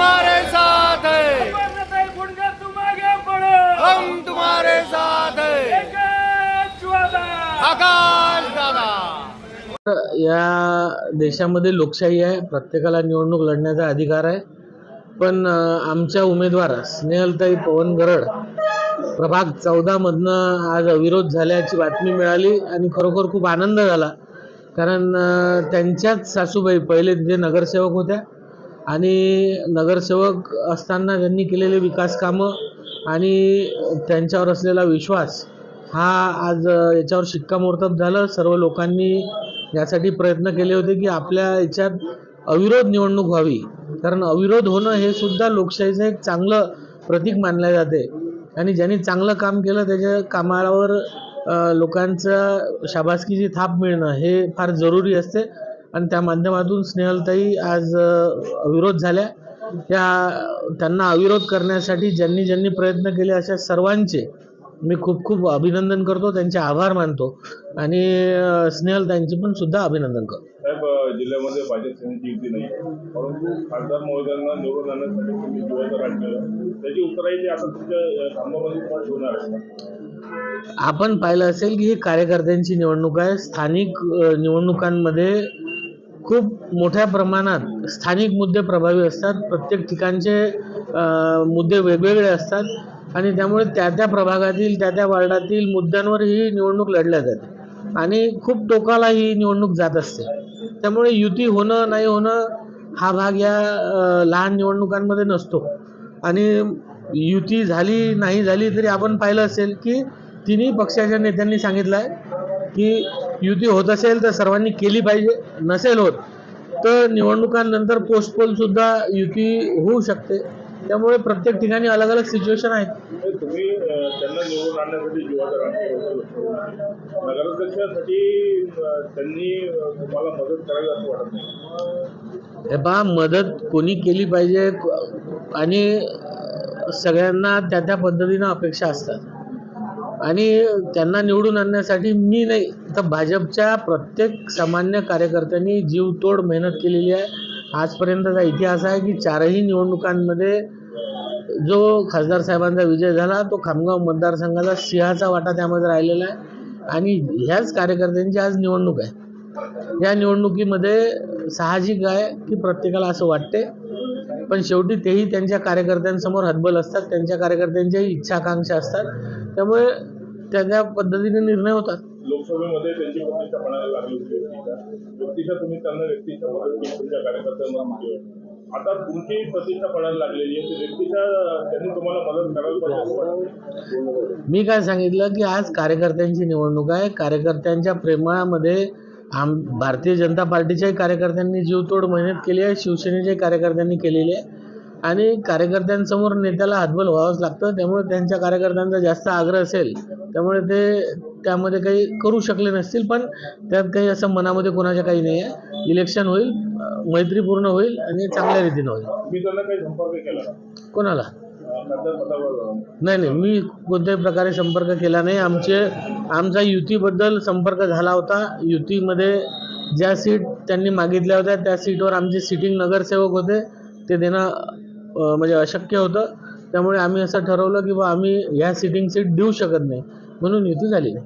तुम्हारे साथ है। हम तुम्हारे साथ है। आकाश दादा। या देशामध्ये लोकशाही आहे प्रत्येकाला निवडणूक लढण्याचा अधिकार आहे. पण आमच्या उमेदवार स्नेहलताई पवन गरड प्रभाग चौदा मधनं आज अविरोध झाल्याची बातमी मिळाली आणि खरोखर खूप आनंद झाला. कारण त्यांच्याच सासूबाई पहिले जे नगरसेवक होत्या आणि नगरसेवक असताना त्यांनी केलेले विकास कामं आणि त्यांच्यावर असलेला विश्वास हा आज याच्यावर शिक्कामोर्तब झालं. सर्व लोकांनी यासाठी प्रयत्न केले होते की आपल्या याच्यात अविरोध निवडणूक व्हावी. कारण अविरोध होणं हे सुद्धा लोकशाहीचं एक चांगलं प्रतीक मानलं जाते. आणि ज्यांनी चांगलं काम केलं त्याच्या कामावर लोकांचा लोकांचं शाबासकीची थाप मिळणं हे फार जरुरी असते. आणि त्या माध्यमातून स्नेहलताई आज अ, अविरोध झाल्या. त्या त्यांना अविरोध करण्यासाठी ज्यांनी ज्यांनी प्रयत्न केले अशा सर्वांचे मी खूप खूप अभिनंदन करतो. त्यांचे आभार मानतो. आणि स्नेहलताईंचे पण सुद्धा अभिनंदन करतो. साहेब जिल्ह्यामध्ये भाजप सेनेची युती नाही. परंतु खासदार महोदयांना निवडून आणण्यासाठी तुम्ही जीवाचं राज केलं त्याची उत्तराई ते आता तुमच्या अ, कामामध्ये तुम्हाला ठेवणार आहे का? आपण पाहिलं असेल की ही कार्यकर्त्यांची निवडणूक आहे. स्थानिक निवडणुकांमध्ये खूप मोठ्या प्रमाणात स्थानिक मुद्दे प्रभावी असतात. प्रत्येक ठिकाणचे मुद्दे वेगवेगळे असतात. आणि त्यामुळे त्या त्या प्रभागातील त्या त्या वार्डातील मुद्द्यांवर ही निवडणूक लढल्या जाते आणि खूप टोकाला ही निवडणूक जात असते. त्यामुळे युती होणं नाही होणं हा भाग या लहान निवडणुकांमध्ये नसतो. आणि युती झाली नाही झाली तरी आपण पाहिलं असेल की तिन्ही पक्षाच्या नेत्यांनी सांगितलं आहे की युती होत असेल तर सर्वांनी केली पाहिजे नसेल होत तर निवडणुकांनंतर पोस्टपोल सुद्धा युती होऊ शकते. त्यामुळे प्रत्येक ठिकाणी अलग अलग सिच्युएशन आहेत. म्हणजे अ, तुम्हाला मदत हे कोणी केली पाहिजे आणि सगळ्यांना त्या त्या पद्धतीनं अपेक्षा असतात. आणि त्यांना निवडून आणण्यासाठी मी नाही. तर भाजपच्या प्रत्येक सामान्य कार्यकर्त्यांनी जीवतोड मेहनत केलेली आहे. आजपर्यंतचा इतिहास आहे की चारही निवडणुकांमध्ये जो खासदार साहेबांचा विजय झाला तो खामगाव मतदारसंघाचा सिंहाचा वाटा त्यामध्ये राहिलेला आहे. आणि ह्याच कार्यकर्त्यांची आज निवडणूक आहे. या निवडणुकीमध्ये साहजिक आहे की प्रत्येकाला असं वाटते पण शेवटी तेही त्यांच्या कार्यकर्त्यांसमोर हतबल असतात त्यांच्या कार्यकर्त्यांच्याही इच्छा आकांक्षा असतात. त्यामुळे त्या त्या पद्धतीने निर्णय होतात. लोकसभेमध्ये त्यांची लागली. आता तुमची प्रतिष्ठा पणाला लागलेली आहे. व्यक्तीच्या त्यांनी तुम्हाला मदत करायला मी काय सांगितलं की आज कार्यकर्त्यांची निवडणूक आहे. कार्यकर्त्यांच्या प्रेमामध्ये आम भारतीय जनता पार्टीच्याही कार्यकर्त्यांनी जीवतोड मेहनत केली आहे शिवसेनेच्याही कार्यकर्त्यांनी केलेली आहे. आणि कार्यकर्त्यांसमोर नेत्याला हातबल व्हावंच लागतं त्यामुळे त्यांच्या कार्यकर्त्यांचा जास्त आग्रह असेल त्यामुळे ते त्यामध्ये काही करू शकले नसतील पण त्यात काही असं मनामध्ये कोणाच्या काही नाही आहे इलेक्शन होईल मैत्रीपूर्ण होईल आणि चांगल्या रीतीनं होईल? कोणाला? नाही नाही मी कोणत्याही प्रकारे संपर्क केला नाही. आमचे आमचा युतीबद्दल संपर्क झाला होता. युतीमध्ये ज्या सीट त्यांनी मागितल्या होत्या त्या सीटवर आमचे सिटिंग नगरसेवक होते. ते देणं म्हणजे अशक्य होतं. त्यामुळे आम्ही असं ठरवलं की बा आम्ही ह्या सिटिंग सीट देऊ शकत नाही. म्हणून युती झाली. नाही